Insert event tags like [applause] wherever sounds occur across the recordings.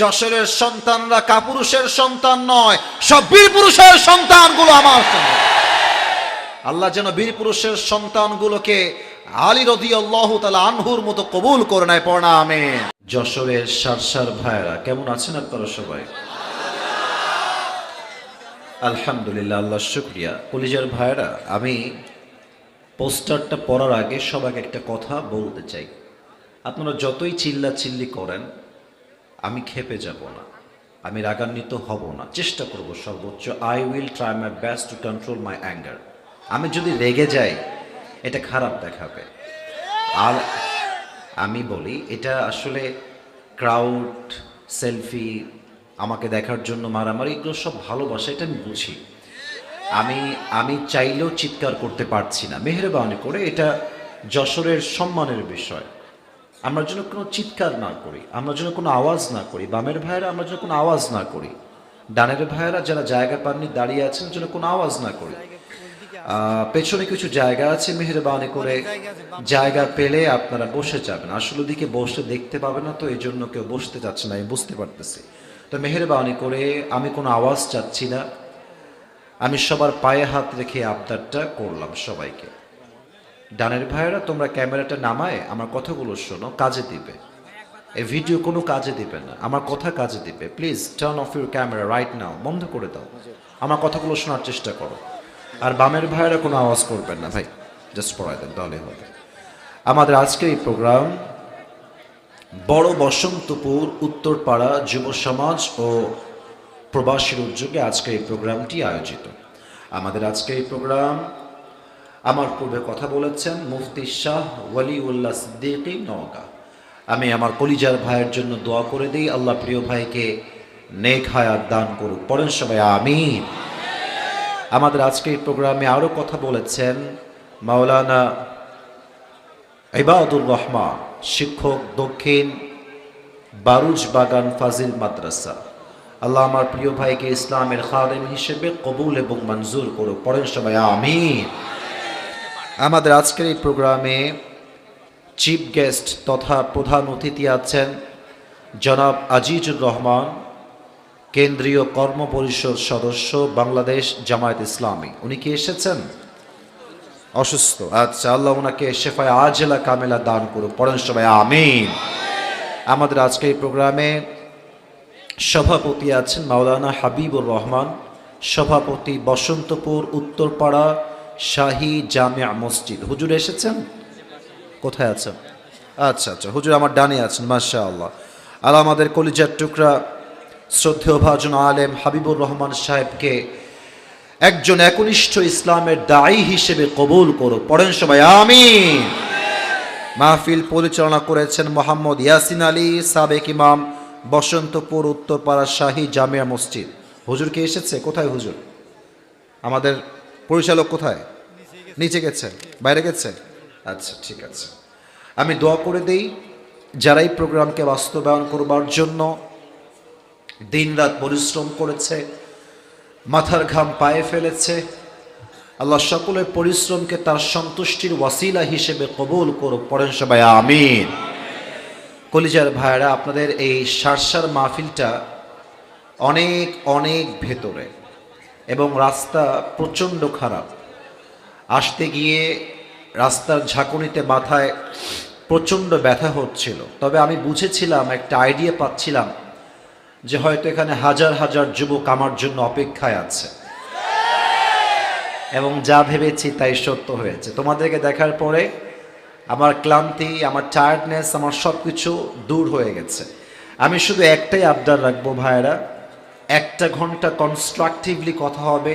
যশোরের সন্তানরা কাপুরুষের সন্তান নয়, সব বীর পুরুষের সন্তানগুলো আমার আল্লাহ যেন বীর পুরুষের সন্তানগুলোকে আলী রদি আল্লাহ তালা আনহুর মতো কবুল করে নেয়, পড়া আমে যশোরের সারসার ভাইরা কেমন আছেন আপনারা সবাই? আলহামদুলিল্লাহ, আল্লাহ শুক্রিয়া। কলিজার ভাইরা আমি পোস্টারটা পড়ার আগে সবাইকে একটা কথা বলতে চাই। আপনারা যতই চিল্লা চিল্লি করেন আমি খেপে যাব না। আমি রাগান্বিত হব না। চেষ্টা করব সর্বোচ্চ। I will try my best to control my anger আমি যদি রেগে যাই, এটা খারাপ দেখাবে। আর আমি বলি, এটা আসলে ক্রাউড সেলফি আমাকে দেখার জন্য মারামারি, এগুলো সব ভালোবাসা, এটা আমি বুঝি। আমি আমি চাইলেও চিৎকার করতে পারছি না। মেহরবানি করে এটা যশোরের সম্মানের বিষয়। আমরা যেন কোনো চিৎকার না করি, আমরা যেন কোনো আওয়াজ না করি, বামের ভাইয়েরা আমরা যেন কোনো আওয়াজ না করি, ডানের ভাইয়েরা যারা জায়গা পাননি দাঁড়িয়ে আছেন যেন কোনো আওয়াজ না করি। পেছনে কিছু জায়গা আছে, মেহরবানি করে জায়গা পেলে আপনারা বসে যাবেন। আসলে দিকে বসে দেখতে পাবে না তো এই জন্য কেউ বসতে যাচ্ছে না, আমি বুঝতে পারতেছি। তো মেহরবানি করে আমি কোনো আওয়াজ চাচ্ছি না, আমি সবার পায়ে হাত রেখে আবদারটা করলাম সবাইকে। ডানের ভাইয়েরা, তোমরা ক্যামেরাটা নামায় আমার কথাগুলো শোনো, কাজে দিবে। এই ভিডিও কোনো কাজে দিবে না, আমার কথা কাজে দিবে। Please turn off your camera right now বন্ধ করে দাও। আমার কথাগুলো শোনার চেষ্টা করো। আর বামের ভাইয়েরা কোনো আওয়াজ করবেন না, ভাই। জাস্ট পড়ায় দেন, তাহলে হবে। আমাদের আজকের এই প্রোগ্রাম বড় বসন্তপুর, উত্তরপাড়া যুব সমাজ ও প্রবাসীর উদ্যোগে আজকের এই প্রোগ্রামটি আয়োজিত। আমাদের আজকের এই প্রোগ্রাম আমার পূর্বে কথা বলেছেন মুফতি শাহ ওয়ালিউল্লাহ সিদ্দিকী নওগাঁ। আমি আমার কলিজার ভাইয়ের জন্য দোয়া করে দিই, আল্লাহ প্রিয় ভাইকে নেক হায়াত দান করুক। পড়েন সবাই, আমিন। আমাদের আজকে এই প্রোগ্রামে আরও কথা বলেছেন মাওলানা ইবাদুর রহমান, শিক্ষক দক্ষিণ বারুজ বাগান ফাজিল মাদ্রাসা। আল্লাহ আমার প্রিয় ভাইকে ইসলামের খাদেম হিসেবে কবুল এবং মঞ্জুর করুক। পড়েন সবাই, আমিন। আমাদের আজকের এই প্রোগ্রামে চিফ গেস্ট তথা প্রধান অতিথি আছেন জনাব আজিজুর রহমান, কেন্দ্রীয় কর্ম পরিষদ সদস্য বাংলাদেশ জামায়াত ইসলামী। উনি কি এসেছেন? অসুস্থ। আচ্ছা আল্লাহ ওনাকে শেফায় আজেলা কামেলা দান করুক। পড়েন সবাই, আমিন। আমাদের আজকে এই প্রোগ্রামে সভাপতি আছেন মাওলানা হাবিবুর রহমান, সভাপতি বসন্তপুর, উত্তরপাড়া শাহী জামিয়া মসজিদ। হুজুর এসেছেন? কোথায় আছেন? আচ্ছা আচ্ছা হুজুর আমার ডানে আছেন মাশা আল্লাহ আর আমাদের কলিজার টুকরা, শ্রদ্ধেয় ভাজন আলেম হাবিবুর রহমান সাহেবকে একজন একনিষ্ঠ ইসলামের দায়ী হিসেবে কবুল করো পড়েন সবাই, আমিন। মাহফিল পরিচালনা করেছেন মোহাম্মদ ইয়াসিন আলী সাবেক ইমাম বসন্তপুর উত্তরপাড়া শাহী জামিয়া মসজিদ। হুজুর কে এসেছে? কোথায় হুজুর? আমাদের পরিচালক কোথায়? নিচে গেছে। বাইরে গেছে? আচ্ছা ঠিক আছে। আমি দোয়া করে দেই যারা এই প্রোগ্রামকে বাস্তবায়ন করবার জন্য দিনরাত পরিশ্রম করেছে, মাথার ঘাম পায়ে ফেলেছে, আল্লাহ সকলের পরিশ্রমকে তার সন্তুষ্টির ওয়াসিলা হিসেবে কবুল করুক। পড়েন সবাই, আমিন। কলিজার ভাইয়েরা, আপনাদের এই সারসার মাহফিলটা অনেক অনেক ভেতরে। এবং রাস্তা প্রচণ্ড খারাপ। আসতে গিয়ে রাস্তার ঝাঁকুনিতে মাথায় প্রচণ্ড ব্যথা হচ্ছিল। তবে আমি বুঝেছিলাম, একটা আইডিয়া পাচ্ছিলাম যে হয়তো এখানে হাজার হাজার যুবক আমার জন্য অপেক্ষায় আছে। এবং যা ভেবেছি তাই সত্য হয়েছে। তোমাদেরকে দেখার পরে আমার ক্লান্তি, আমার টায়ার্ডনেস আমার সব কিছু দূর হয়ে গেছে। আমি শুধু একটাই আবদার রাখব ভাইয়েরা একটা ঘণ্টা কনস্ট্রাকটিভলি কথা হবে।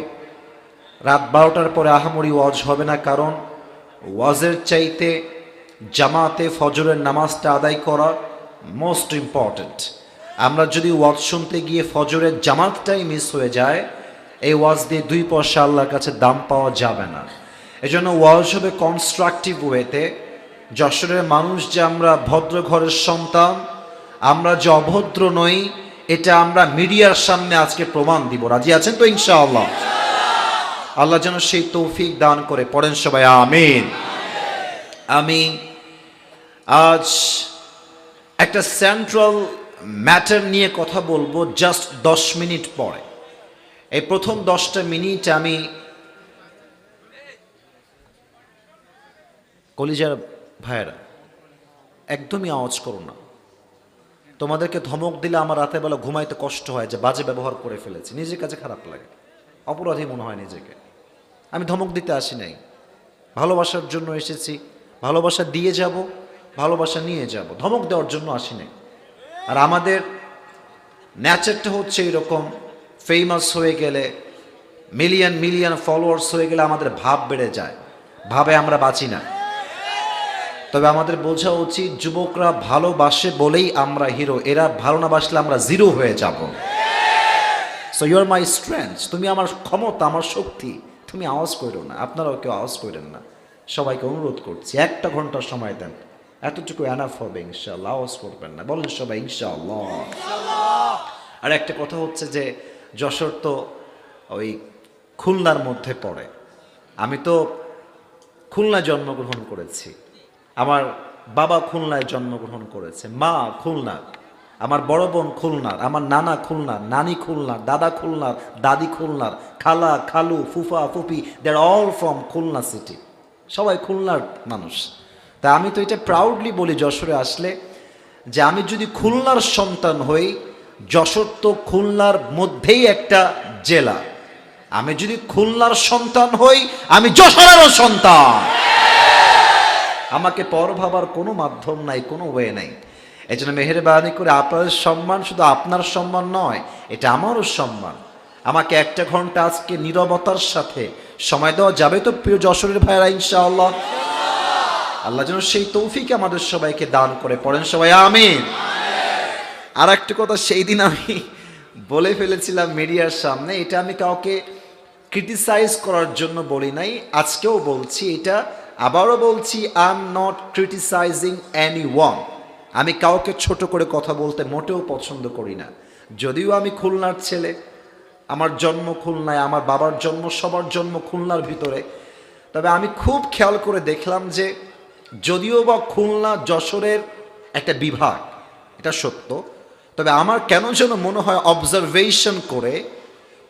রাত বারোটার পরে আহামরি ওয়াজ হবে না, কারণ ওয়াজের চাইতে জামাতে, ফজরের নামাজটা আদায় করা মোস্ট ইম্পর্ট্যান্ট আমরা যদি ওয়াজ শুনতে গিয়ে ফজরের জামাতটাই মিস হয়ে যায়, এই ওয়াজ দিয়ে দুই পয়সা আল্লাহর কাছে দাম পাওয়া যাবে না। এজন্য ওয়াজ হবে কনস্ট্রাকটিভ ওয়েতে যশোরের মানুষ যে আমরা ভদ্র ঘরের সন্তান, আমরা যে অভদ্র নই এটা আমরা মিডিয়ার সামনে আজকে প্রমাণ দিব। রাজি আছেন তো ইনশাআল্লাহ? আল্লাহ যেন সেই তৌফিক দান করে। পড়েন সবাই, আমিন। আমি আজ একটা সেন্ট্রাল ম্যাটার নিয়ে কথা বলব জাস্ট দশ মিনিট পরে। এই প্রথম দশটা মিনিট আমি কলিজার ভাইয়েরা, একদমই আওয়াজ করো না। তোমাদেরকে ধমক দিলে আমার রাতে বেলা ঘুমাইতে কষ্ট হয়, যে বাজে ব্যবহার করে ফেলেছি। নিজের কাছে খারাপ লাগে। অপরাধী মনে হয় নিজেকে। আমি ধমক দিতে আসি নাই। ভালোবাসার জন্য এসেছি। ভালোবাসা দিয়ে যাব, ভালোবাসা নিয়ে যাব। ধমক দেওয়ার জন্য আসি নাই। আর আমাদের ন্যাচারটা হচ্ছে এরকম ফেমাস হয়ে গেলে মিলিয়ন মিলিয়ন ফলোয়ার্স হয়ে গেলে আমাদের ভাব বেড়ে যায়। ভাবে আমরা বাঁচি না। তবে আমাদের বোঝা উচিত, যুবকরা ভালোবাসে বলেই আমরা হিরো এরা ভালো না বাসলে আমরা জিরো হয়ে যাব। সো ইউর মাই স্ট্রেংথ তুমি আমার ক্ষমতা, আমার শক্তি, তুমি আওয়াজ করো না, আপনারাও কেউ আওয়াজ করেন না। সবাইকে অনুরোধ করছি, একটা ঘণ্টার সময় দেন, এতটুকু অ্যানাফ হবে ইনশাল্লাহ আওয়াজ করবেন না। বলেন সবাই ইনশাআল্লাহ। আর একটা কথা হচ্ছে যে, যশোর তো ওই খুলনার মধ্যে পড়ে। আমি তো খুলনায় জন্মগ্রহণ করেছি। আমার বাবা খুলনায় জন্মগ্রহণ করেছে, মা খুলনা, আমার বড় বোন খুলনার আমার নানা খুলনার নানি খুলনার দাদা খুলনার দাদি খুলনার খালা, খালু, ফুফা, ফুপি they're all from Khulna city সবাই খুলনার মানুষ। তা আমি তো এটা প্রাউডলি বলি যশোরে আসলে যে আমি যদি খুলনার সন্তান হই, যশোর তো খুলনার মধ্যেই একটা জেলা। আমি যদি খুলনার সন্তান হই, আমি যশোরেরও সন্তান। আমাকে পর ভাবার কোনো মাধ্যম নাই, কোনো ওয়ে নাই। এই জন্য মেহরবানি করে আপনাদের সম্মান শুধু আপনার সম্মান নয়, এটা আমারও সম্মান। আমাকে একটা ঘণ্টা আজকে নীরবতার সাথে সময় দেওয়া যাবে তো, প্রিয় যশোরের ভাইরা ইনশাআল্লাহ? আল্লাহ যেন সেই তৌফিক আমাদের সবাইকে দান করে পড়েন সবাই, আমিন। আর একটা কথা সেই দিন আমি বলে ফেলেছিলাম মিডিয়ার সামনে, এটা আমি কাউকে ক্রিটিসাইজ করার জন্য বলি নাই, আজকেও বলছি, এটা আবারও বলছি I am not criticising anyone আমি কাউকে ছোট করে কথা বলতে মোটেও পছন্দ করি না। যদিও আমি খুলনার ছেলে, আমার জন্ম খুলনায়, আমার বাবার জন্ম, সবার জন্ম খুলনার ভিতরে। তবে আমি খুব খেয়াল করে দেখলাম যে, যদিও বা খুলনা যশোরের একটা বিভাগ, এটা সত্য, তবে আমার কেন যেন মনে হয় অবজারভেশন করে,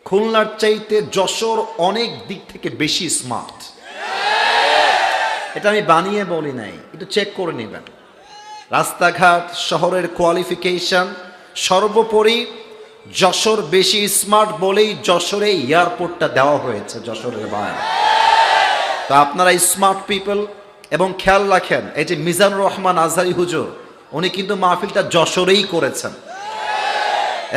খুলনার চাইতে যশোর অনেক দিক থেকে বেশি স্মার্ট এটা আমি বানিয়ে বলি নাই, একটু চেক করে নেবেন। রাস্তাঘাট, শহরের কোয়ালিফিকেশন সর্বোপরি যশোর বেশি স্মার্ট বলেই যশোরে এয়ারপোর্টটা দেওয়া হয়েছে, যশোরের বাইরে। তো আপনারা স্মার্ট পিপল এবং খেয়াল রাখেন, এই যে মিজানুর রহমান আজহারি হুজুর, উনি কিন্তু মাহফিলটা যশোরেই করেছেন।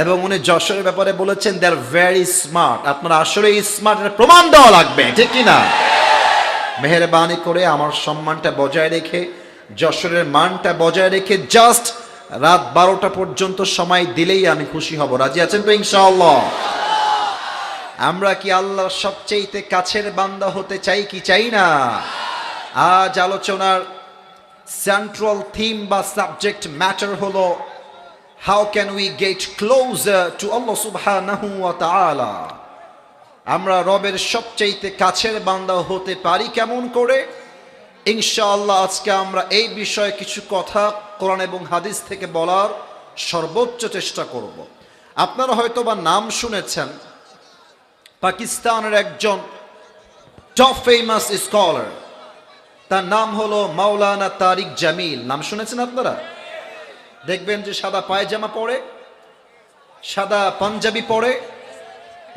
এবং উনি যশোরের ব্যাপারে বলেছেন দে আর ভেরি স্মার্ট আপনারা আসলে স্মার্ট প্রমাণ দেওয়া লাগবে, ঠিক কিনা? না মেহরবানি করে আমার সম্মানটা বজায় রেখে, যশোরের মানটা বজায় রেখে জাস্ট রাত বারোটা পর্যন্ত সময় দিলেই আমি খুশি হব। রাজি আছেন তো ইনশাআল্লাহ? আমরা কি আল্লাহর সবচেয়েতে কাছের বান্দা হতে চাই কি চাই না? আজ আলোচনার সেন্ট্রাল থিম বা সাবজেক্ট ম্যাটার হলো how can we get closer to আল্লাহ সুবহানাহু ওয়া তাআলা? আমরা রবের সবচেয়েতে কাছের বান্দা হতে পারি কেমন করে? ইনশাআল্লাহ আজকে আমরা এই বিষয়ে কিছু কথা কোরআন এবং হাদিস থেকে বলার সর্বোচ্চ চেষ্টা করব। আপনারা হয়তো বা নাম শুনেছেন, পাকিস্তানের একজন টপ ফেমাস স্কলার তার নাম হলো মাওলানা তারিক জামিল। নাম শুনেছেন আপনারা? দেখবেন যে সাদা পায়জামা পরে, সাদা পাঞ্জাবি পরে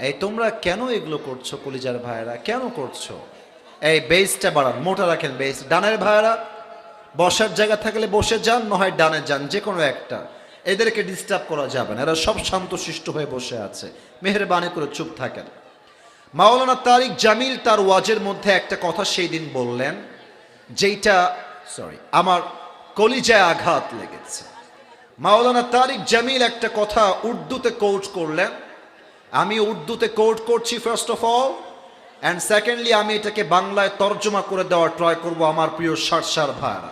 এই তোমরা কেন এগুলো করছ, কলিজার ভাইয়েরা? কেন করছ? এই বেসটা বাড়ান, মোটা রাখেন বেস। ডানের ভাইয়েরা, বসার জায়গা থাকলে বসে যান, নয় ডানে যান, যে কোনো একটা। এদেরকে ডিস্টার্ব করা যাবে না, এরা সব শান্তশিষ্ট হয়ে বসে আছে। মেহরবানি করে চুপ থাকেন। মাওলানা তারিক জামিল তার ওয়াজের মধ্যে একটা কথা সেই দিন বললেন, যেইটা সরি আমার কলিজায় আঘাত লেগেছে। মাওলানা তারিক জামিল একটা কথা উর্দুতে কোচ করলেন আমি উর্দুতে কোট করছি first of all and secondly আমি এটাকে বাংলায় তর্জমা করে দেওয়ার ট্রাই করব আমার প্রিয় সারসার ভাইরা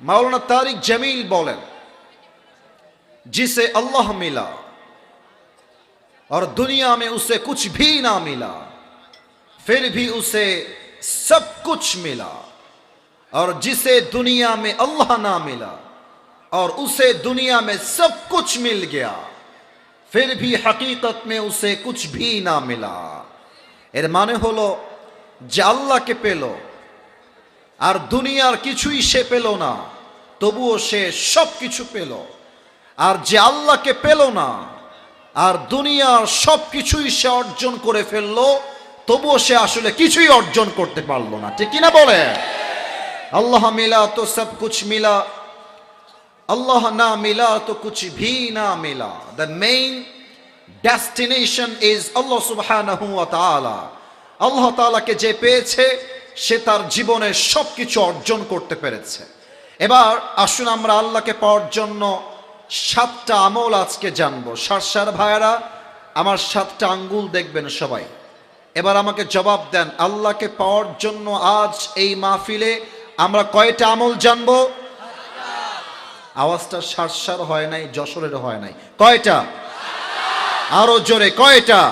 মাওলানা তারিক জামিল বলেন जिसे अल्लाह मिला और दुनिया में उसे कुछ भी ना मिला फिर भी उसे सब कुछ मिला और जिसे दुनिया में अल्लाह ना मिला और उसे दुनिया में सब कुछ मिल गया फिर भी हकीकत में उसे कुछ भी ना मिला এর মানে হলো যে আল্লাহকে পেল আর দুনিয়ার কিছুই সে পেল না তবুও সে সব কিছু পেল আর যে আল্লাহকে পেল না আর দুনিয়ার সব কিছুই সে অর্জন করে ফেললো তবুও সে আসলে কিছুই অর্জন করতে পারলো না ঠিক কিনা বলে আল্লাহ মিলা তো সব কুছ মিলা আল্লাহ না মিলা তো কুছ ভি না মিলা। দ্য মেইন ডেস্টিনেশন ইজ আল্লাহ সুবহানাহু ওয়া তাআলা। আল্লাহ তাআলাকে যে পেয়েছে, সে তার জীবনে সব কিছু অর্জন করতে পেরেছে। এবার আসুন আমরা আল্লাহকে পাওয়ার জন্য সাতটা আমল আজকে জানব। সারসার ভাইয়ারা, আমার সাতটা আঙ্গুল দেখবেন সবাই। এবার আমাকে জবাব দেন, আল্লাহকে পাওয়ার জন্য আজ এই মাহফিলে আমরা কয়টা আমল জানব? আওয়াজটা সারসার হয় নাই, যশোরের হয় নাই। কয়টা? আরও জোরে, কয়টা?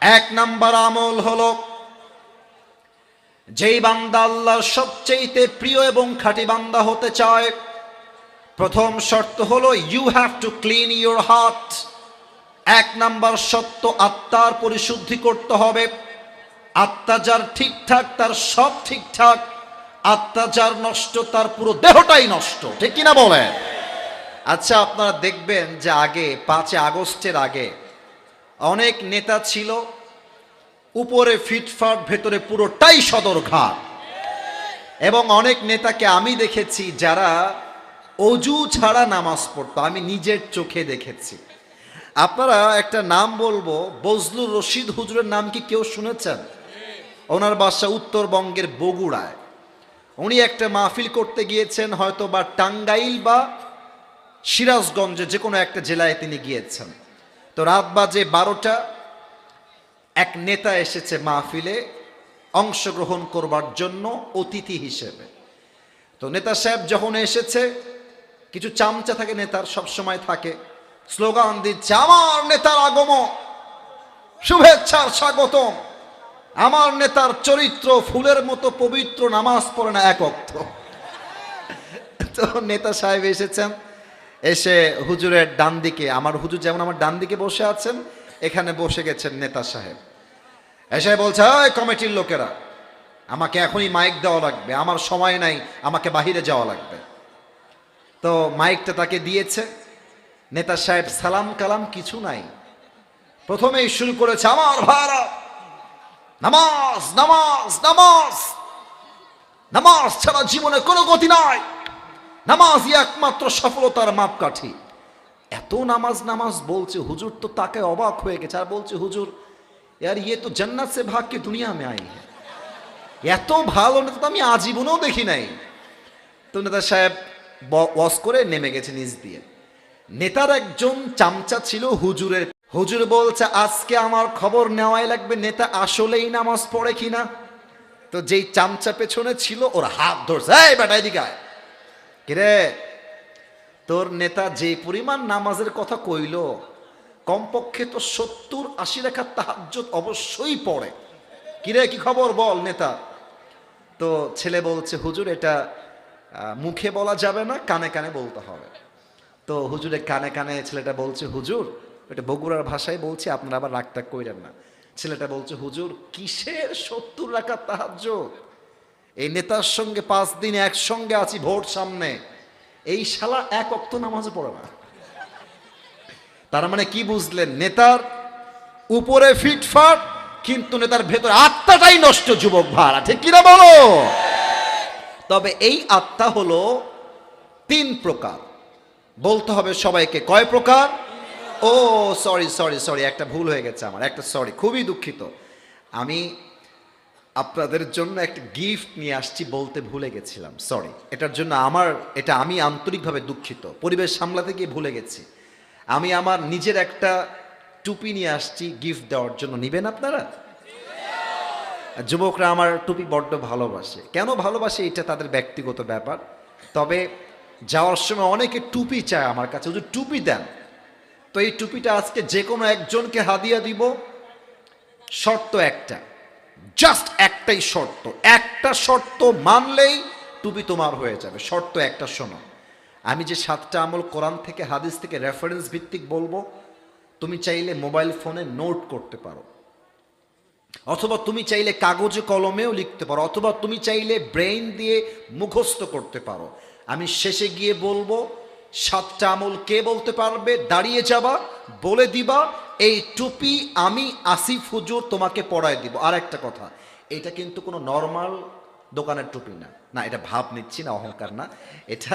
এক নাম্বার আমল হলো, যেই বান্দা আল্লাহর সবচেয়েতে প্রিয় এবং খাঁটি বান্দা হতে চায়, প্রথম শর্ত হলো you have to clean your heart এক নাম্বার সত্য আত্মার পরিশুদ্ধি করতে হবে। আত্মা যার ঠিকঠাক, তার সব ঠিকঠাক আত্মা যার নষ্ট, তার পুরো দেহটাই নষ্ট। ঠিক কিনা বলে আচ্ছা আপনারা দেখবেন যে আগে পাঁচে আগস্টের আগে, অনেক নেতা ছিল, উপরে ফিটফাট, ভেতরে পুরোটাই সদরঘাট। এবং অনেক নেতাকে আমি দেখেছি যারা অজু ছাড়া নামাজ পড়তো, আমি নিজের চোখে দেখেছি। আপনারা একটা নাম বলব, বজলুর রশিদ হুজুরের নাম কি কেউ শুনেছেন? ওনার বাসা উত্তরবঙ্গের বগুড়ায়। উনি একটা মাহফিল করতে গিয়েছেন হয়তো বা টাঙ্গাইল বা সিরাজগঞ্জে যে কোনো একটা জেলায় তিনি গিয়েছেন। তো রাত বাজে বারোটা, এক নেতা এসেছে মাহফিলে অংশগ্রহণ করবার জন্য অতিথি হিসেবে। তো নেতা সাহেব যখন এসেছে, কিছু চামচা থাকে, নেতার সব সময় থাকে। স্লোগান দিচ্ছে আমার নেতার আগমন, শুভেচ্ছার স্বাগতম। আমার নেতার চরিত্র ফুলের মতো পবিত্র, নামাজ পড়ে না এক অর্থ তো নেতা সাহেব এসেছেন, এসে হুজুরের ডান দিকে, আমার হুজুর যেমন আমার ডান দিকে বসে আছেন, এখানে বসে গেছেন নেতা সাহেব। এসে বলছে ওই কমিটির লোকেরা, আমাকে এখনই মাইক দেওয়া লাগবে, আমার সময় নাই, আমাকে বাহিরে যাওয়া লাগবে। তো মাইকটা তাকে দিয়েছে, নেতা সাহেব সালাম কালাম কিছু নাই। প্রথমেই শুরু করেছে, আমার ভাড়া নামাজ নামাজ নামাজ নামাজ ছাড়া জীবনে কোনো গতি নাই নামাজই একমাত্র সফলতার মাপকাঠি এত নামাজ নামাজ বলছে হুজুর তো তাকে অবাক হয়ে গেছে আর বলছে হুজুর यार ये तो जन्नत से भाग के दुनिया में आई है এত ভালো নেতা তো আমি আজীবনেও দেখি নাই তো নেতা সাহেব ব- ওয়াজ করে নেমে গেছে নিজ দিয়ে নেতার একজন চামচা ছিল হুজুরের হুজুর বলছে, আজকে আমার খবর নেওয়াই লাগবে, নেতা আসলেই নামাজ পড়ে কিনা? তো যেই চামচা পেছনে ছিল, ওর হাত ধরছে। কিরে? তোর নেতা যে পরিমাণ নামাজের কথা কইল, কমপক্ষে তো সত্তর আশি রেখা তাহাজ্জুদ অবশ্যই পড়ে। কিরে, কি খবর বল নেতা? তো ছেলে বলছে, হুজুর, এটা মুখে বলা যাবে না, কানে কানে বলতে হবে। তো হুজুরের কানে কানে ছেলেটা বলছে, হুজুর এটা বগুড়ার ভাষায় বলছে, আপনারা আবার রাগটা কইরেন না। ছেলেটা বলছে, হুজুর, কিসের সত্তর রাখা তাহাজ্জুদ? এই নেতার সঙ্গে পাঁচ দিন একসঙ্গে আছি ভোট সামনে। এই শালা এক অক্ত নামাজে পড়ে না। তার মানে কি বুঝলেন? নেতার উপরে ফিটফাট কিন্তু নেতার ভেতরে আত্মাটাই নষ্ট, যুবক ভাড়া। ঠিক কিনা বলো? তবে এই আত্মা হলো তিন প্রকার। বলতে হবে সবাইকে কয় প্রকার? ও সরি সরি সরি একটা ভুল হয়ে গেছে আমার, একটা সরি খুবই দুঃখিত। আমি আপনাদের জন্য একটা গিফট নিয়ে আসছি বলতে ভুলে গেছিলাম সরি এটার জন্য আমার, এটা আমি আন্তরিকভাবে দুঃখিত, পরিবেশ সামলাতে গিয়ে ভুলে গেছি। আমি আমার নিজের একটা টুপি নিয়ে আসছি গিফট দেওয়ার জন্য, নিবেন আপনারা? যুবকরা আমার টুপি বড্ড ভালোবাসে। কেন ভালোবাসে? এটা তাদের ব্যক্তিগত ব্যাপার। তবে যাওয়ার সময় অনেকে টুপি চায় আমার কাছে টুপি দেন। তো এই টুপিটা আজকে যে কোনো একজনকে হাদিয়া দিব। শর্ত একটা। জাস্ট একটাই শর্ত। একটা শর্ত মানলেই টুপি তোমার হয়ে যাবে। শর্ত একটা, শোনো। আমি যে সাতটা আমল কোরআন থেকে, হাদিস থেকে রেফারেন্স ভিত্তিক বলব, তুমি চাইলে মোবাইল ফোনে নোট করতে পারো। অথবা তুমি চাইলে কাগজে কলমেও লিখতে পারো। অথবা তুমি চাইলে ব্রেইন দিয়ে মুখস্থ করতে পারো। আমি শেষে গিয়ে বলব সাতটা আমল কে বলতে পারবে? দাঁড়িয়ে যাবা, বলে দিবা, এই টুপি আমি আসিফ হুজুর তোমাকে পড়ায় দিব। আর একটা কথা, এটা কিন্তু কোনো নর্মাল দোকানের টুপি না। না, এটা ভাব নিচ্ছি না, অহংকার না। এটা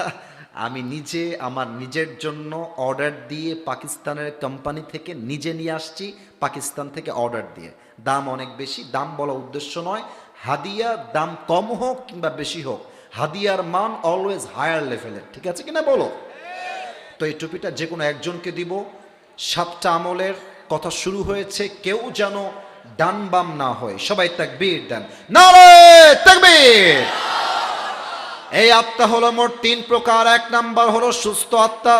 আমি নিজে, আমার নিজের জন্য অর্ডার দিয়ে পাকিস্তানের কোম্পানি থেকে নিজে নিয়ে আসছি, পাকিস্তান থেকে অর্ডার দিয়ে। দাম অনেক বেশি, দাম বলা উদ্দেশ্য নয়। হাদিয়া দাম কম হোক কিংবা বেশি হোক, হাদিয়ার মান অলওয়েজ হায়ার লেভেলের ঠিক আছে কিনা বলো? তো এই টুপিটা যে কোনো একজনকে দিব। সাতটা আমলের কথা শুরু হয়েছে, কেউ যেন ডান বাম না হয়। সবাই তাকবীর দেন। তাকবীর! এই আত্মা হলো মোট তিন প্রকার। এক নাম্বার হলো সুস্থ আত্মা,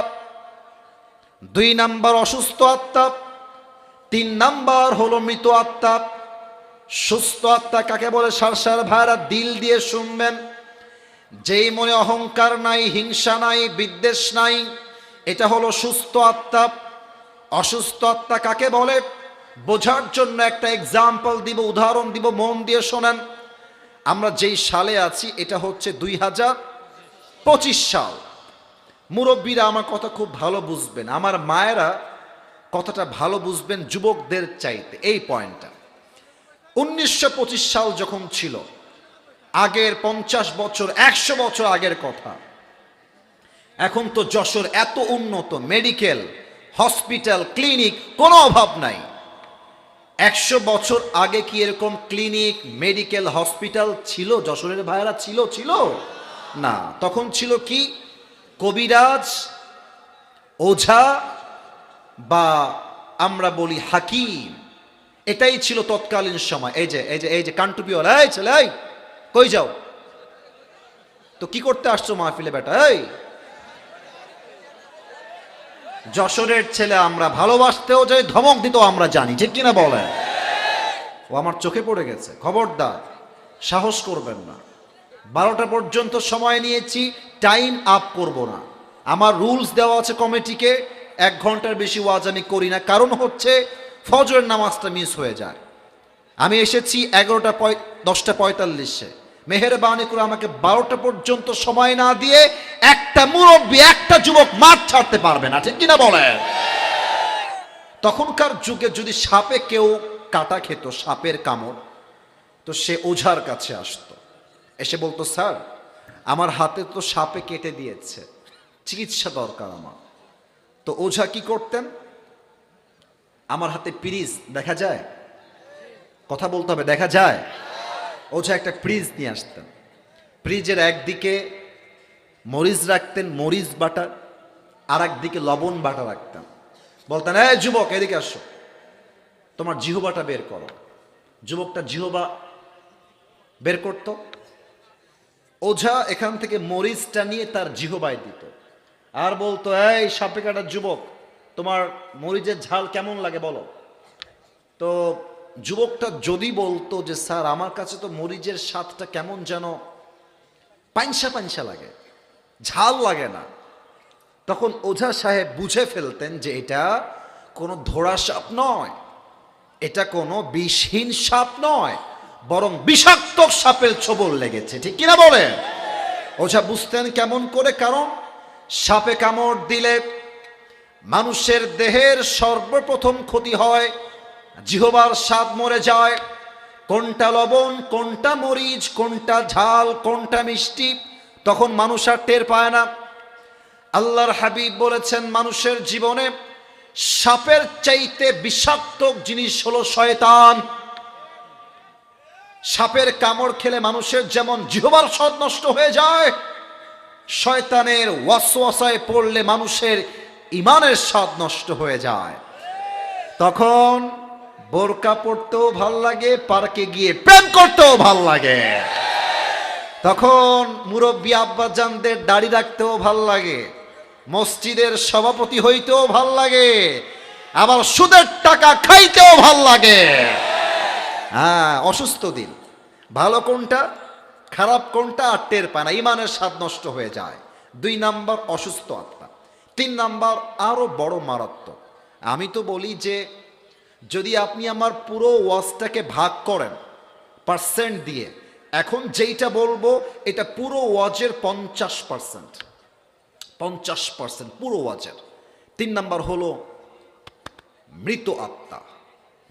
দুই নাম্বার অসুস্থ আত্মা, তিন নাম্বার হলো মৃত আত্মা। সুস্থ আত্মা কাকে বলে? সার সার ভাইরা, দিল দিয়ে শুনবেন। যেই মনে অহংকার নাই, হিংসা নাই, বিদ্বেষ নাই এটা হলো সুস্থ আত্মা। অসুস্থ আত্মা কাকে বলে? বোঝার জন্য একটা এক্সাম্পল দিব, উদাহরণ দিব, মন দিয়ে শোনেন। আমরা যেই সালে আছি, এটা হচ্ছে দুই হাজার পঁচিশ সাল। মুরব্বীরা আমার কথা খুব ভালো বুঝবেন। আমার মায়েরা কথাটা ভালো বুঝবেন যুবকদের চাইতে, এই পয়েন্টটা উনিশশো পঁচিশ সাল যখন ছিল, আগের পঞ্চাশ বছর, একশো বছর আগের কথা। এখন তো যশোর এত উন্নত মেডিকেল হসপিটাল ক্লিনিক কোনো অভাব নাই। একশো বছর আগে কি এরকম ক্লিনিক মেডিকেল হসপিটাল ছিল? যশোরের ভাইয়েরা ছিল ছিল? না। তখন ছিল কি? কবিরাজ, ওঝা বা আমরা বলি হাকিম। এটাই ছিল তৎকালীন সময়। এই যে এই যে এই যে কান্টুপিওয়ালা এই ছেলে কই যাও? তো কি করতে আসছো মাহফিলে, বেটা, এই? যশোরের ছেলে আমরা ভালোবাসতেও যাই ধমক দিতেও আমরা জানি, ঠিক কিনা বলেন? ও আমার চোখে পড়ে গেছে, খবরদার, সাহস করবেন না। বারোটা পর্যন্ত সময় নিয়েছি, টাইম আপ করব না। আমার রুলস দেওয়া আছে কমিটিকে, এক ঘণ্টার বেশি ওয়াজ আমি করি না, কারণ হচ্ছে ফজরের নামাজটা মিস হয়ে যায়। আমি এসেছি এগারোটা পঁয়, দশটা পঁয়তাল্লিশে। মেহেরবানি করে আমাকে বারোটা পর্যন্ত সময় না দিয়ে একটা মুরব্বী, একটা যুবক মাঠ ছাড়তে পারবে না। ঠিক কিনা বলেন? তখনকার যুগে যদি সাপে কেউ কাটা খেত, সাপের কামড়, তো সে ওঝার কাছে আসতো। এসে বলতো, স্যার, আমার হাতে তো সাপে কেটে দিয়েছে, চিকিৎসা দরকার আমার। তো ওঝা কি করতেন? আমার হাতে পিরিজ, দেখা যায়? কথা বলতে হবে, দেখা যায়? ওঝা একটা ফ্রিজ নিয়ে আসতেন। ফ্রিজের একদিকে মরিচ রাখতেন, মরিচ বাটা আর একদিকে লবণ বাটা রাখতেন। বলতেন, এই যুবক, এদিকে আসো। তোমার জিহবাটা বের করো। যুবকটা জিহবা বের করত। ওঝা এখান থেকে মরিচটা নিয়ে তার জিহবায় দিত। আর বলতো, এই সাপে কাটার যুবক, তোমার মরিচের ঝাল কেমন লাগে বলো? তো যুবকটা যদি বলতো যে, স্যার, আমার কাছে তো মরিচের স্বাদটা কেমন যেন পাইনসা পাইনসা লাগে, ঝাল লাগে না। তখন ওঝা সাহেব বুঝে ফেলতেন যে, এটা কোনো ধোড়া সাপ নয়, এটা কোনো বিষহীন সাপ নয়, বরং বিষাক্ত সাপের ছবল লেগেছে। ঠিক কিনা বলেন? ওঝা বুঝতেন কেমন করে, কারণ সাপে কামড় দিলে মানুষের দেহের সর্বপ্রথম ক্ষতি হয় জিহবার স্বাদ মরে যায়। কোনটা লবণ, কোনটা মরিচ, কোনটা ঝাল, কোনটা মিষ্টি, তখন মানুষ আর টের পায় না। আল্লাহর হাবিব বলেছেন, মানুষের জীবনে সাপের চাইতে বিষাক্ত জিনিস হলো শয়তান। সাপের কামড় খেলে মানুষের যেমন জিহবার স্বাদ নষ্ট হয়ে যায়, শয়তানের ওয়াসওয়াসায় পড়লে মানুষের ইমানের স্বাদ নষ্ট হয়ে যায়। তখন বোরকা পড়তেও ভালো লাগে, পার্কে গিয়ে প্রেম করতেও ভালো লাগে। তখন মুরব্বী আব্বাজানদের দাড়ি রাখতেও ভালো লাগে, মসজিদের সভাপতি হইতেও ভালো লাগে, আবার সুদের টাকা খাইতেও ভালো লাগে। হ্যাঁ অসুস্থ দিন। ভালো কোনটা? খারাপ কোনটা? আর টের পায় না, ইমানের স্বাদ নষ্ট হয়ে যায়। দুই নাম্বার অসুস্থ আত্মা, তিন নাম্বার আরও বড় মারাত্মক। আমি তো বলি যে যদি আপনি আমার পুরো ওয়াজটাকে ভাগ করেন পার্সেন্ট দিয়ে, এখন যেইটা বলব, এটা পুরো ওয়াজের পঞ্চাশ পার্সেন্ট পঞ্চাশ পার্সেন্ট পুরো ওয়াজের। তিন নাম্বার হলো, মৃত আত্মা।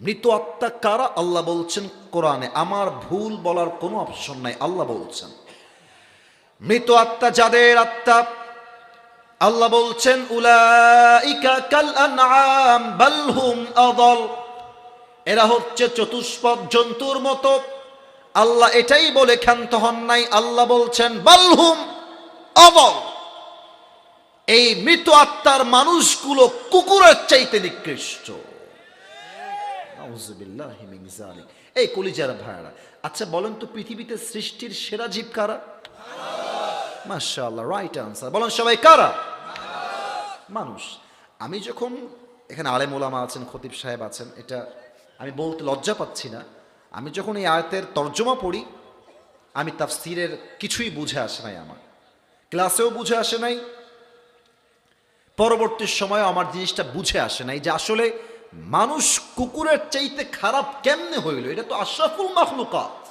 মৃত আত্মা কারা? আল্লাহ বলছেন কোরআনে। আমার ভুল বলার কোনো অপশন নাই, আল্লাহ বলছেন। মৃত আত্মা যাদের আত্মা? আল্লাহ বলছেন, উলাইকা কাল আনআম, বাল হুম আদল। এরা হচ্ছে চতুষ্পদ জন্তুর মতো। আল্লাহ এটাই বলে ক্ষান্ত হন নাই। আল্লাহ বলছেন, বালহুম অবল। এই মৃত আত্মার মানুষগুলো কুকুরের চাইতে নিকৃষ্ট। এই কলিজার ভাইরা আচ্ছা বলেন তো পৃথিবীতে সৃষ্টির সেরা জীব কারা? মাশাআল্লাহ রাইট আনসার বলেন সবাই, কারা? মানুষ। আমি যখন এখানে আলেম ওলামা আছেন, খতিব সাহেব আছেন, এটা আমি বলতে লজ্জা পাচ্ছি না। আমি যখন এই আয়াতের তর্জমা পড়ি, আমি তাফসিরের কিছুই বুঝে আসে নাই আমার। ক্লাসেও বুঝে আসে নাই। পরবর্তী সময়ে আমার জিনিসটা বুঝে আসে নাই যে আসলে মানুষ কুকুরের চাইতে খারাপ কেমনে হইল? এটা তো আশরাফুল মাখলুকাত।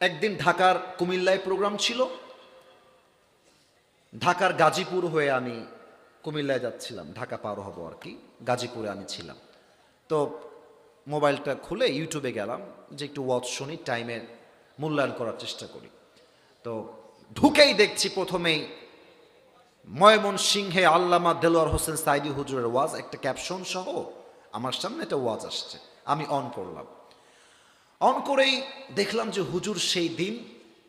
একদিন ঢাকার কুমিল্লায় প্রোগ্রাম ছিল। ঢাকার গাজীপুর হয়ে আমি কুমিল্লায় যাচ্ছিলাম। ঢাকা পার হব আর কি। গাজীপুরে আমি ছিলাম। তো মোবাইলটা খুলে ইউটিউবে গেলাম, যে একটু ওয়াচ শুনি, টাইমে মূল্যায়ন করার চেষ্টা করি। তো ঢুকেই দেখছি প্রথমেই ময়মন সিংহে আল্লামা দেলোয়ার হোসেন সাইদি হুজুরের ওয়াজ, একটা ক্যাপশন সহ আমার সামনে একটা ওয়াজ আসছে। আমি অন করলাম। অন করেই দেখলাম যে হুজুর সেই দিন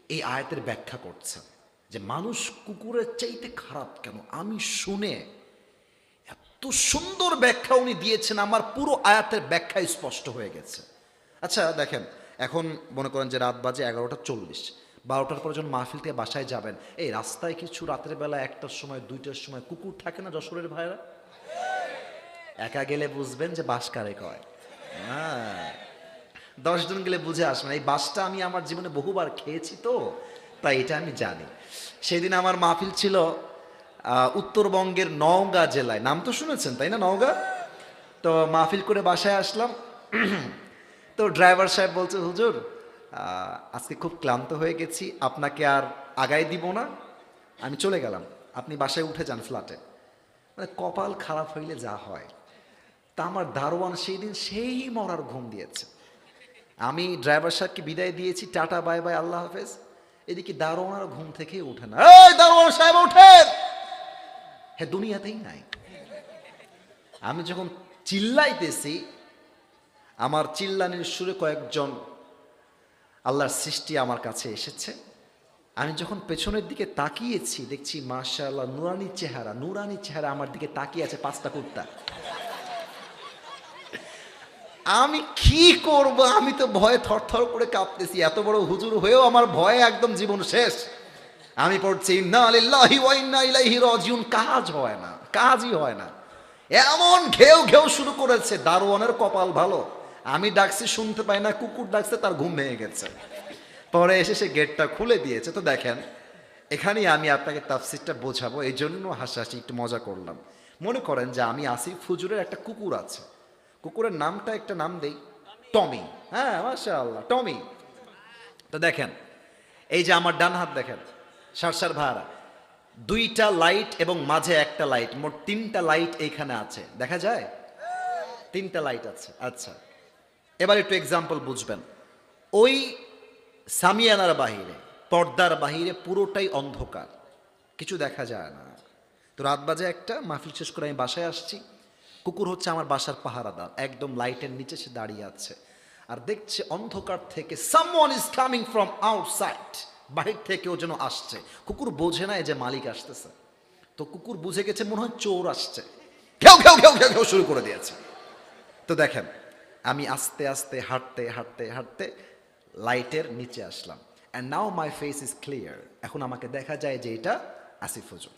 এই আয়াতের ব্যাখ্যা করছেন, যে মানুষ কুকুরের চাইতে খারাপ কেন? আমি শুনে এত সুন্দর ব্যাখ্যা উনি দিয়েছেন, আমার পুরো আয়াতের ব্যাখ্যা স্পষ্ট হয়ে গেছে। আচ্ছা দেখেন, এখন মনে করেন যে রাত বাজে এগারোটা চল্লিশ, বারোটার পর যখন মাহফিল থেকে বাসায় যাবেন, এই রাস্তায় কিছু রাতের বেলা একটার সময়, দুইটার সময় কুকুর থাকে না যশোরের ভাইরা একা গেলে বুঝবেন যে বাস কারে কয়। হ্যাঁ দশজন গেলে বুঝে আসবেন, এই বাসটা আমি আমার জীবনে বহুবার খেয়েছি তো, তাই এটা আমি জানি। সেদিন আমার মাহফিল ছিল উত্তরবঙ্গের নওগাঁ জেলায়। নাম তো শুনেছেন, তাই না, নওগাঁ? তো মাহফিল করে বাসায় আসলাম। [clears throat] তো ড্রাইভার সাহেব বলছে, হুজুর আজকে খুব ক্লান্ত হয়ে গেছি, আপনাকে আর আগায় দিব না। আমি চলে গেলাম। আপনি বাসায় উঠে যান ফ্ল্যাটে। মানে কপাল খারাপ হইলে যা হয়। তা আমার দারোয়ান সেই দিন সেই মরার ঘুম দিয়েছে। আমি ড্রাইভার সাহেবকে বিদায় দিয়েছি, টাটা, বাই বাই, আল্লাহ হাফেজ। এদিকে দারোয়ানার ঘুম থেকে উঠে না। দারোয়ান সাহেব হ্যাঁ দুনিয়াতেই নাই। আমি যখন চিল্লাইতেছি, আমার চিল্লানির সুরে কয়েকজন আল্লাহর সৃষ্টি আমার কাছে এসেছে। আমি যখন পেছনের দিকে তাকিয়েছি, দেখছি মাশাআল্লাহ নুরানি চেহারা নুরানি চেহারা আমার দিকে তাকিয়ে আছে পাঁচটা কুর্তা। আমি কি করব? আমি তো ভয়ে থরথর করে কাঁপতেছি। এত বড় হুজুর হয়েও আমার ভয়ে একদম জীবন শেষ। আমি পড়ছি ইন্না আলিল্লাহি রাজিউন। কাজ হয় না, কাজই হয় না। এমন ঘেউ ঘেউ শুরু করেছে, দারোয়ানের কপাল ভালো। আমি ডাকছি, শুনতে পাই না, কুকুর ডাকছে, তার ঘুম ভেঙে গেছে। পরে এসে সে গেটটা খুলে দিয়েছে। তো দেখেন, এখানেই আমি আপনাকে তাফসিরটা বোঝাবো এই জন্য হাসাহাসি, একটু মজা করলাম। মনে করেন যে আমি আসিফ ফুজুরের একটা কুকুর আছে। কুকুরের নামটা একটা নাম দেই, টমি। হ্যাঁ মাশা আল্লাহ টমি। তো দেখেন, এই যে আমার ডান হাত দেখেন সারসার ভাড়া। দুইটা লাইট এবং মাঝে একটা লাইট, মোট তিনটা লাইট এইখানে আছে। দেখা যায়? তিনটা লাইট আছে আচ্ছা। এবার একটু এক্সাম্পল বুঝবেন। ওই সামিয়ানার বাহিরে, পর্দার বাহিরে পুরোটাই অন্ধকার। কিছু দেখা যায় না। তো রাত বাজে একটা, মাহফিল শেষ করে আমি বাসায় আসছি। কুকুর হচ্ছে আমার বাসার পাহারাদার। একদম লাইটের নিচে সে দাঁড়িয়ে আছে। আর দেখছে অন্ধকার থেকে someone is coming from outside বাহির থেকে ও যেন আসছে। কুকুর বোঝে না যে মালিক আসতেছে। তো কুকুর বুঝে গেছে, মনে হয় চোর আসছে। ঘেউ ঘেউ ঘেউ ঘেউ ঘেউ শুরু করে দিয়েছে। তো দেখেন, আমি আস্তে আস্তে, হাঁটতে হাঁটতে হাঁটতে লাইটের নিচে আসলাম। And now my face is clear এখন আমাকে দেখা যায় যে এটা আসিফ হুজুর।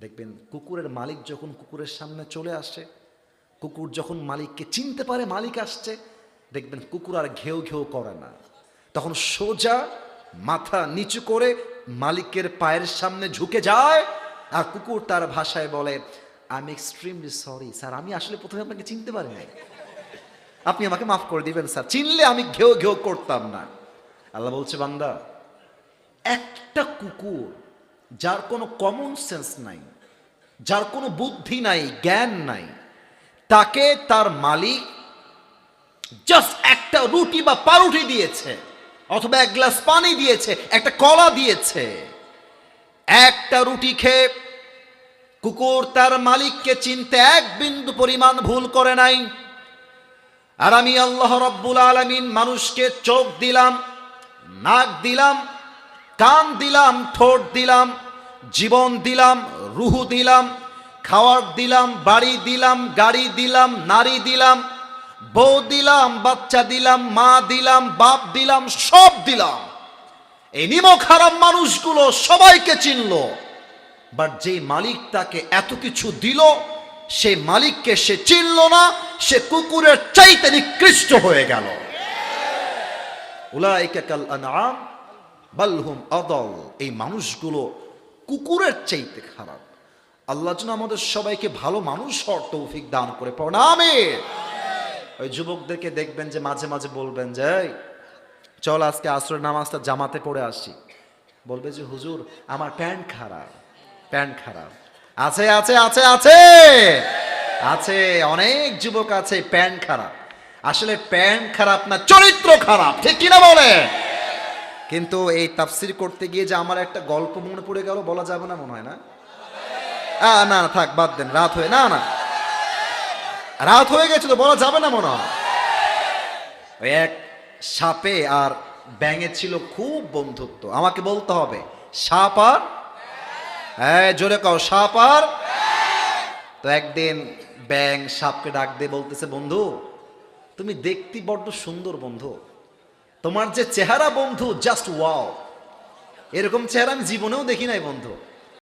দেখবেন কুকুরের মালিক যখন কুকুরের সামনে চলে আসে, কুকুর যখন মালিককে চিনতে পারে মালিক আসছে, দেখবেন কুকুর আর ঘেউ ঘেউ করে না। তখন সোজা মাথা নিচু করে মালিকের পায়ের সামনে ঝুঁকে যায় আর কুকুর তার ভাষায় বলে আমি এক্সট্রিমলি সরি স্যার। আমি আসলে প্রথমে আপনাকে চিনতে পারি নাই আপনি আমাকে মাফ করে দিবেন, স্যার। চিনলে আমি ঘেউ ঘেউ করতাম না। আল্লাহ বলছে, বান্দা, একটা কুকুর যার কোনো কমন সেন্স নাই, যার কোনো বুদ্ধি নাই, জ্ঞান নাই, তাকে তার মালিক জাস্ট একটা রুটি বা পাউরুটি দিয়েছে। অথবা এক গ্লাস পানি দিয়েছে, একটা কলা দিয়েছে। একটা রুটি খেয়ে কুকুর তার মালিককে চিনতে এক বিন্দু পরিমাণ ভুল করে নাই। আর আমি আল্লাহ রব্বুল আলমিন মানুষকে চোখ দিলাম, নাক দিলাম, কান দিলাম, ঠোঁট দিলাম, জীবন দিলাম, রুহু দিলাম, খাওয়ার দিলাম, বাড়ি দিলাম, গাড়ি দিলাম, নারী দিলাম বউ দিলাম, বাচ্চা দিলাম, মা দিলাম, বাপ দিলাম, সব দিলাম। এই নিমক হারাম মানুষগুলো সবাইকে চিনলো। বাট যে মালিক তাকে এত কিছু দিল, সে মালিককে সে চিনল না, সে কুকুরের চাইতে নিকৃষ্ট হয়ে গেল। উলাইকা কাল আনআম, বাল হুম আদল। এই মানুষগুলো কুকুরের চাইতে খারাপ। আল্লাহ আমাদের সবাইকে ভালো মানুষ হওয়ার তৌফিক দান করে প্রণামে ওই যুবকদেরকে দেখবেন যে মাঝে মাঝে বলবেন যে চল আজকে আসরের নামাজটা জামাতে পড়ে আসি। বলবে যে, হুজুর, আমার প্যান্ট খারাপ প্যান্ট খারাপ। আছে আছে আছে আছে আছে, অনেক যুবক আছে, প্যান্ট খারাপ। আসলে প্যান্ট খারাপ না, চরিত্র খারাপ, ঠিক কিনা বলে? কিন্তু এই তাফসির করতে গিয়ে যে আমার একটা গল্প মনে পড়ে গেল, বলা যাবে না মনে হয় না না, থাক, বাদ দেন, রাত হয়ে, না না। রাত হয়ে গেছে তো বলা যাবে না মনে হয়। ওই এক সাপে আর ব্যাঙে ছিল খুব বন্ধুত্ব। আমাকে বলতে হবে, সাপ আর? হ্যাঁ জোরে কও, সাপ আর? তো একদিন ব্যাং সাপকে ডাক দিয়ে বলতেছে, বন্ধু, তুমি দেখতে বড্ড সুন্দর বন্ধু। তোমার যে চেহারা বন্ধু জাস্ট ওয়াও এরকম চেহারা আমি জীবনেও দেখি নাই বন্ধু।